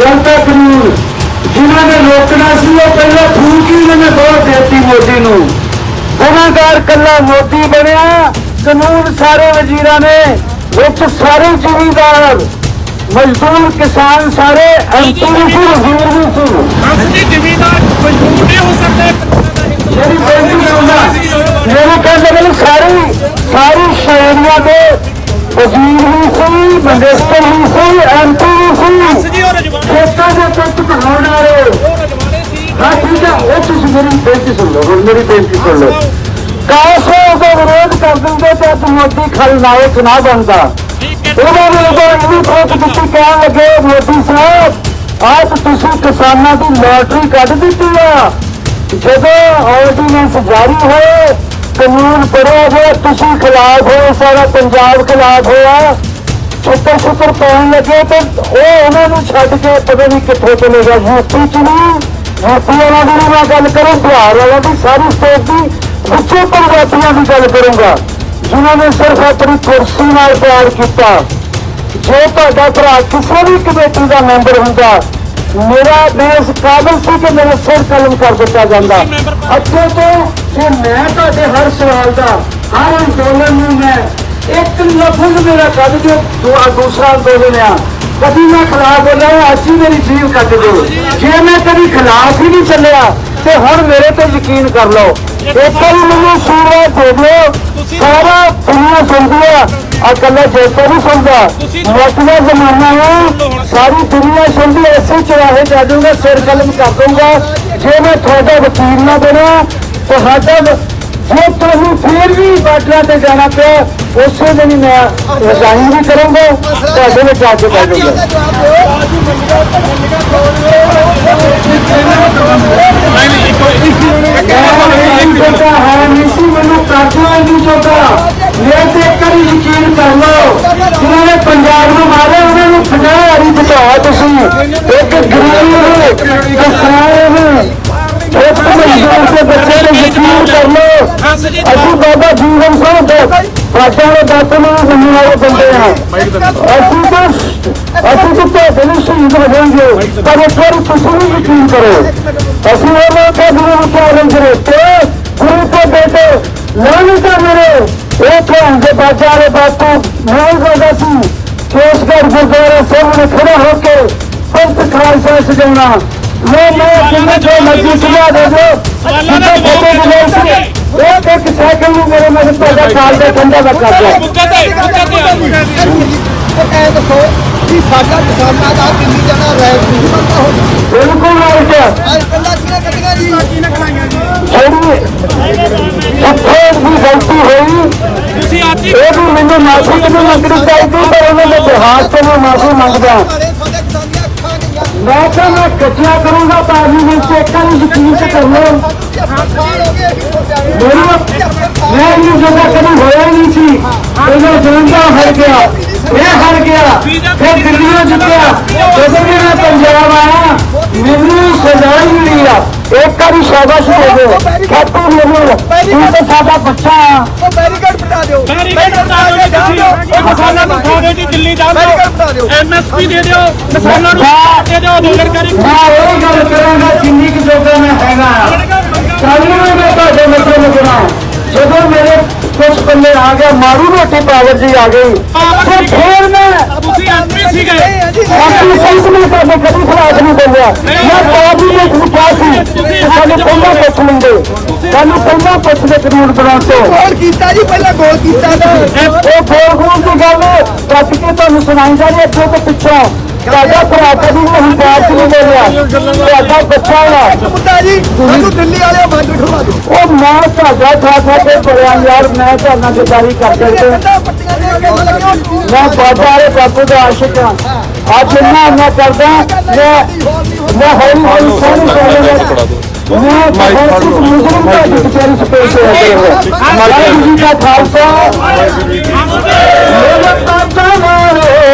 ਹੈ ਕਾਨੂੰਨ ਜਿਨ੍ਹਾਂ ਨੇ ਰੋਕਣਾ ਸੀ ਉਹ ਪਹਿਲਾਂ ਫੂਕ ਨੇ ਬਹੁਤ ਦੇਤੀ ਮੋਦੀ ਨੂੰ। ਗੁਨਾਹਗਾਰ ਕੱਲਾ ਮੋਦੀ ਬਣਿਆ ਕਾਨੂੰਨ ਸਾਰੇ ਵਜ਼ੀਰਾਂ ਨੇ ਵਿੱਚ ਸਾਰੇ ਜ਼ਿਮੀਂਦਾਰ ਮਜ਼ਦੂਰ ਕਿਸਾਨ ਸਾਰੇ ਸੀ ਵਜ਼ੀਰ ਵੀ ਸੀ। ਅਸਲੀ ਜ਼ਿਮੀਦਾਰ ਮਜਬੂਰ ਨਹੀਂ ਹੋ ਸਕਦੇ। ਮੇਰੀ ਬੇਨਤੀ ਸੁਣਨਾ ਮੇਰੇ ਕਹਿੰਦੇ ਨੇ ਸਾਰੀ ਸਾਰੀ ਸ਼ਹਿਰੀਆਂ ਦੇ ਵਜ਼ੀਰ ਵੀ ਸੀ ਮਿਨਿਸਟਰ ਵੀ ਸੀ ਐਮਪੀ ਦੇ ਵਾਲੇ। ਹਾਂ, ਠੀਕ ਹੈ ਉਹ ਤੁਸੀਂ ਮੇਰੀ ਬੇਨਤੀ ਸੁਣ ਲਓ, ਹੁਣ ਮੇਰੀ ਬੇਨਤੀ ਸੁਣ ਲਓ। ਕਾਸ਼ ਉਹ ਵਿਰੋਧ ਕਰ ਦਿੰਦੇ ਤੇ ਅੱਜ ਮੋਦੀ ਖਲਨਾਇਕ ਨਾ ਬਣਦਾ। ਉਹਨਾਂ ਨੇ ਉਦੋਂ ਇੰਨੀ ਸੋਚ ਦਿੱਤੀ, ਕਹਿਣ ਲੱਗੇ, ਮੋਦੀ ਸਾਹਿਬ, ਆਪ ਤੁਸੀਂ ਕਿਸਾਨਾਂ ਦੀ ਲੋਟਰੀ ਕੱਢ ਦਿੱਤੀ ਆ। ਜਦੋਂ ਆਰਡੀਨੈਂਸ ਜਾਰੀ ਹੋਏ, ਕਾਨੂੰਨ ਪੜਿਆ ਹੋਇਆ ਤੁਸੀਂ ਖਿਲਾਫ ਹੋ ਸਾਰਾ ਪੰਜਾਬ ਖਿਲਾਫ ਹੋਇਆ। ਛੁੱਟਰ ਛੁੱਟਰ ਪਾਉਣ ਲੱਗੇ ਤੇ ਉਹ ਨੂੰ ਛੱਡ ਕੇ ਪਤਾ ਨਹੀਂ ਕਿੱਥੇ ਚਲੇ ਗਿਆ, ਯੂਪੀ ਚ ਨਹੀਂ ਯੂਪੀ ਵਾਲਾ ਦੀ ਮੈਂ ਗੱਲ ਕਰਾਂ, ਬਿਹਾਰ ਵਾਲਾ ਦੀ ਸਾਰੀ ਸਟੇਟ ਦੀ, ਵਿੱਚੋਂ ਪੰਜਾਬੀਆਂ ਦੀ ਗੱਲ ਕਰੂੰਗਾ। ਜਿਨ੍ਹਾਂ ਨੇ ਸਿਰਫ ਆਪਣੀ ਕੁਰਸੀ ਨਾਲ ਪਿਆਰ ਕੀਤਾ। ਜੇ ਤੁਹਾਡਾ ਭਰਾ ਕਿਸੇ ਵੀ ਕਮੇਟੀ ਦਾ ਮੈਂਬਰ ਹੁੰਦਾ, ਮੇਰਾ ਦੇਸ਼ ਕਾਬਲ ਸੀ ਕਿ ਮੇਰਾ ਸਿਰ ਕਲਮ ਕਰ ਦਿੱਤਾ ਜਾਂਦਾ। ਅੱਗੇ ਤੋਂ ਜੇ ਮੈਂ ਤੁਹਾਡੇ ਹਰ ਸਵਾਲ ਦਾ, ਹਰ ਅੰਦੋਲਨ ਨੂੰ ਮੈਂ ਇੱਕ ਲਫ਼ਜ਼ ਮੇਰਾ ਕੱਢ ਦਿਓ, ਦੂਆ ਦੂਸਰਾ ਅੰਦੋਲਨ ਆ। ਕਦੀ ਮੈਂ ਖਿਲਾਫ ਬੋਲਿਆ ਅੱਜ ਹੀ ਮੇਰੀ ਜੀਵ ਕੱਟ ਦਿਓ। ਜੇ ਮੈਂ ਕਦੀ ਖਿਲਾਫ ਹੀ ਨਹੀਂ ਚੱਲਿਆ, ਤੇ ਹੁਣ ਮੇਰੇ ਤੇ ਯਕੀਨ ਕਰ ਲਓ। ਇੱਕ ਵਾਰੀ ਮੈਨੂੰ ਸੂਰਜ ਦੇ ਦਿਓ। ਸਾਰਾ ਦੁਨੀਆ ਸੁਣਦੀ ਆ। ਆ ਕੱਲਾ ਨਹੀਂ ਸੁਣਦਾ। ਮੋਟੀਆਂ ਜ਼ਮਾਨਾ ਹੈ ਸਾਰੀ ਦੁਨੀਆ ਸੁਣਦੀ ਐ ਇਸੇ ਚਰਾਹੇ ਜਾ ਦੂੰਗਾ ਸਿਰ ਕਲਮ ਕਰ ਦੂੰਗਾ ਜੇ ਮੈਂ ਤੁਹਾਡਾ ਵਕੀਲ ਨਾ ਬਣਿਆ, ਤੁਹਾਡਾ ਵ- ਤੁਹਾਨੂੰ ਫੇਰ ਵੀ ਬਾਟਲਾ ਤੇ ਜਾਣਾ ਪਿਆ ਉਸੇ ਦਿਨ ਹੀ ਮੈਂ ਰਿਜ਼ਾਈਨ ਵੀ ਕਰੂੰਗਾ ਤੁਹਾਡੇ ਵਿੱਚ ਆ ਕੇ ਬੈਠ ਜਾਊਂਗਾ ਨਹੀਂ ਛੋਟਾ ਹੈ ਨਹੀਂ ਮੈਨੂੰ ਕਰਨਾ ਨਹੀਂ ਛੋਟਾ ਮੈਂ ਤੇ ਇੱਕ ਯਕੀਨ ਕਰ ਲਓ ਜਿਨ੍ਹਾਂ ਨੇ ਪੰਜਾਬ ਨੂੰ ਮਾਰਿਆ ਉਹਨਾਂ ਨੂੰ 50 ਵਾਰੀ ਬਚਾਇਆ ਤੁਸੀਂ ਇੱਕ ਗਰੀਬ ਕਿਸਾਨ ਇੱਕ ਮਜ਼ਦੂਰ ਦੇ ਨੇ ਕਰ ਅਸਲੀ ਅਸੀਂ ਬਾਬਾ ਜੀਵਨ ਸਿੰਘ ਦੇ ਬਾਟਾਂ ਦੇ ਦਾਤੇ ਨੂੰ ਮੰਨਣ ਵਾਲੇ ਬੰਦੇ ਹਾਂ ਅਸੀਂ ਤਾਂ ਅਸੀਂ ਤਾਂ ਤੁਹਾਡੇ ਨੂੰ ਸ਼ਹੀਦ ਹੋ ਜਾਵਾਂਗੇ ਪਰ ਇੱਕ ਵਾਰੀ ਤੁਸੀਂ ਵੀ ਯਕੀਨ ਕਰੋ ਅਸੀਂ ਉਹਨਾਂ ਦਾ ਗੁਰੂ ਵਿਚਾਰਨ ਕਰਤੇ ਗੁਰੂ ਕੇ ਬੇਟੇ ਲਾਣੀ ਤਾਂ ਮੇਰੇ ਇਹ ਕੌਣ ਦੇ ਬਾਜਾ ਵਾਲੇ ਬਾਪੂ ਨਹੀਂ ਕਰਦਾ ਸੀ ਕੇਸਗੜ੍ਹ ਗੁਰਦੁਆਰੇ ਸਾਹਮਣੇ ਖੜਾ ਹੋ ਕੇ ਪੰਥ ਖਾਲਸਾ ਸਜਾਉਣਾ। ਮੈਂ ਮੈਂ ਕਿੰਨੇ ਜੋ ਮਰਜ਼ੀ ਸੁਣਾ ਦੇ ਦਿਓ ਸਿੱਧੇ ਬੋਲੇ ਬੋਲੇ ਸੀ ਇੱਕ ਇੱਕ ਸਾਈਕਲ ਨੂੰ ਮੇਰੇ ਮਗਰ ਤੁਹਾਡਾ ਕਾਲ ਦਾ ਠੰਡਾ ਦਾ ਕਰ ਦਿਓ। ਮੁੱਦੇ ਤੇ ਮੁੱਦੇ ਤੇ ਉਹ ਇਹ ਦੱਸੋ ਕਿ ਸਾਡਾ ਕਿਸਾਨਾਂ ਦਾ ਕਿੰਨੀ ਜਣਾ ਰੈਪ ਨਹੀਂ ਬਣਦਾ ਹੋ। ਬਿਲਕੁਲ ਵੀ ਗਲਤੀ ਹੋਈ। ਇਹ ਵੀ ਮੈਨੂੰ ਮਾਫੀ ਨਹੀਂ ਮੰਗਣੀ ਚਾਹੀਦੀ ਪਰ ਉਹਨਾਂ ਦੇ ਬਿਹਾਰ ਤੋਂ ਮੈਂ ਮਾਫੀ ਮੰਗਦਾ। ਅੱਖਾਂ ਗਈਆਂ ਮੈਂ ਤਾਂ ਮੈਂ ਕੱਚਿਆ ਕਰੂੰਗਾ ਪਾਰਲੀਮੈਂਟ ਚ ਇੱਕ ਵਾਰੀ ਯਕੀਨ ਤੇ ਕਰ ਲਓ। ਸਾਲ ਹੋ ਗਏ ਅਸੀਂ ਸੋਚਿਆ ਮੇਰੀ ਮੈਂ ਇਹ ਜਗ੍ਹਾ ਕਦੀ ਹੋਇਆ ਹੀ ਨਹੀਂ ਸੀ। ਇਹਨਾਂ ਜਨਤਾ ਹਰ ਗਿਆ, ਇਹ ਹਰ ਗਿਆ, ਫਿਰ ਦਿੱਲੀੋਂ ਮਿਲੀ ਆ ਇੱਕ ਵਾਰੀ ਸ਼ਾਬਾਸ਼ ਦੇ ਦਿਓ ਖਾਤੂ ਮੈਨੂੰ ਤੂੰ ਤਾਂ ਸਾਡਾ ਬੱਚਾ ਆ ਉਹ ਬੈਰੀਕੇਡ ਬਣਾ ਦਿਓ ਬੈਰੀਕੇਡ ਬਣਾ ਦਿਓ ਜੀ ਤੁਸੀਂ ਉਹ ਕਿਸਾਨਾਂ ਨੂੰ ਖਾ ਦਿਓ ਜੀ ਦਿੱਲੀ ਜਾਣ ਬੈਰੀਕੇਡ ਬਣਾ ਦਿਓ ਦਿਓ ਐਮਐਸਪੀ ਦੇ ਦਿਓ ਕਿਸਾਨਾਂ ਨੂੰ ਦੇ ਦਿਓ ਅੰਦੋਲਨਕਾਰੀ ਮੈਂ ਉਹ ਗੱਲ ਕਰਾਂਗਾ ਜਿੰਨੀ ਕਿ ਜੋਗਾ ਮੈਂ ਹੈਗਾ ਆ ਸਾਰੀਆਂ ਨੂੰ ਮੈਂ ਤੁਹਾਡੇ ਮੱਥੇ ਲੱਗਣਾ ਜਦੋਂ ਮੇਰੇ ਕੁਝ ਪੱਲੇ ਆ ਗਿਆ ਮਾਰੂ ਰੋਟੀ ਪਾਵਰ ਜੀ ਆ ਗਈ ਤੇ ਫੇਰ ਮੈਂ ਤੁਸੀਂ ਐਮਪੀ ਸੀਗੇ ਸਾਨੂੰ ਪਹਿਲਾਂ ਪੁੱਛ ਲੈਂਦੇ। ਸਾਨੂੰ ਪਹਿਲਾਂ ਪੁੱਛਦੇ ਕਾਨੂੰਨ ਬਣਾਉਣ ਤੋਂ। ਗੋਲ ਕੀਤਾ ਜੀ ਪਹਿਲਾਂ ਗੋਲ ਕੀਤਾ ਤਾਂ। ਇਹ ਫੋਰਗਰਾਉਂਡ ਦੀ ਗੱਲ ਕੱਟ ਕੇ ਤੁਹਾਨੂੰ ਸੁਣਾਈਂਦਾ ਜੀ ਅੱਗੇ ਤੋਂ ਪਿੱਛੋਂ। ਤੁਹਾਡਾ ਭਰਾ ਕਦੀ ਵੀ ਹੰਕਾਰ ਚ ਨਹੀਂ ਬੋਲਿਆ ਤੁਹਾਡਾ ਬੱਚਾ ਆ ਮੁੰਡਾ ਜੀ ਸਾਨੂੰ ਦਿੱਲੀ ਵਾਲੇ ਬੰਦ ਉਠਵਾ ਦਿਓ। ਉਹ ਮੈਂ ਤੁਹਾਡਾ ਖਾ ਖਾ ਕੇ ਪੜਿਆ ਯਾਰ ਮੈਂ ਤੁਹਾਡਾ ਗਦਾਰੀ ਕਰ ਦੇ ਲੱਗਿਆ ਮੈਂ ਬਾਬਾ ਵਾਲੇ ਬਾਪੂ ਦਾ ਆਸ਼ਿਕ ਹਾਂ। ਅੱਜ ਇੰਨਾ ਮੈਂ ਕਰਦਾ ਮੈਂ ਮੈਂ ਹੌਲੀ ਹੌਲੀ ਸੋਹਣੀ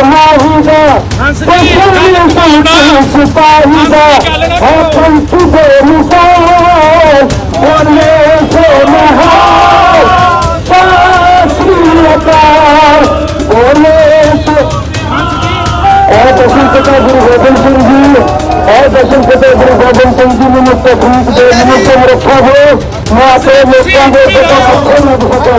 ਮੈਂ ਮੱਥੇ ਲੱਗ ਸਕਾਂ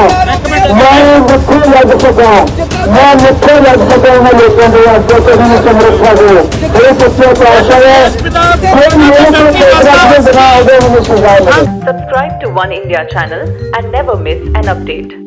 ਮੈਂ ਮੱਥੇ ਲੱਗ ਸਕਾਂ ਮੈਂ ਮੱਥੇ ਲੱਗ ਸਕਾਂ ਉਹਨਾਂ ਲੋਕਾਂ ਦੇ ਅੱਗੇ ਤੇ ਮੈਨੂੰ ਤੁਮ ਰੱਖੋ ਹੋ ਇਹ ਸੱਚੇ ਪਾਤਸ਼ਾਹ ਹੈ ਕੋਈ ਮੇਰੇ ਤੋਂ ਤੇਰਾ ਦੇ ਬਣਾ ਹੋ ਮੈਨੂੰ ਸਜ਼ਾ ਮਿਲੇ Subscribe to One India channel and never miss an update.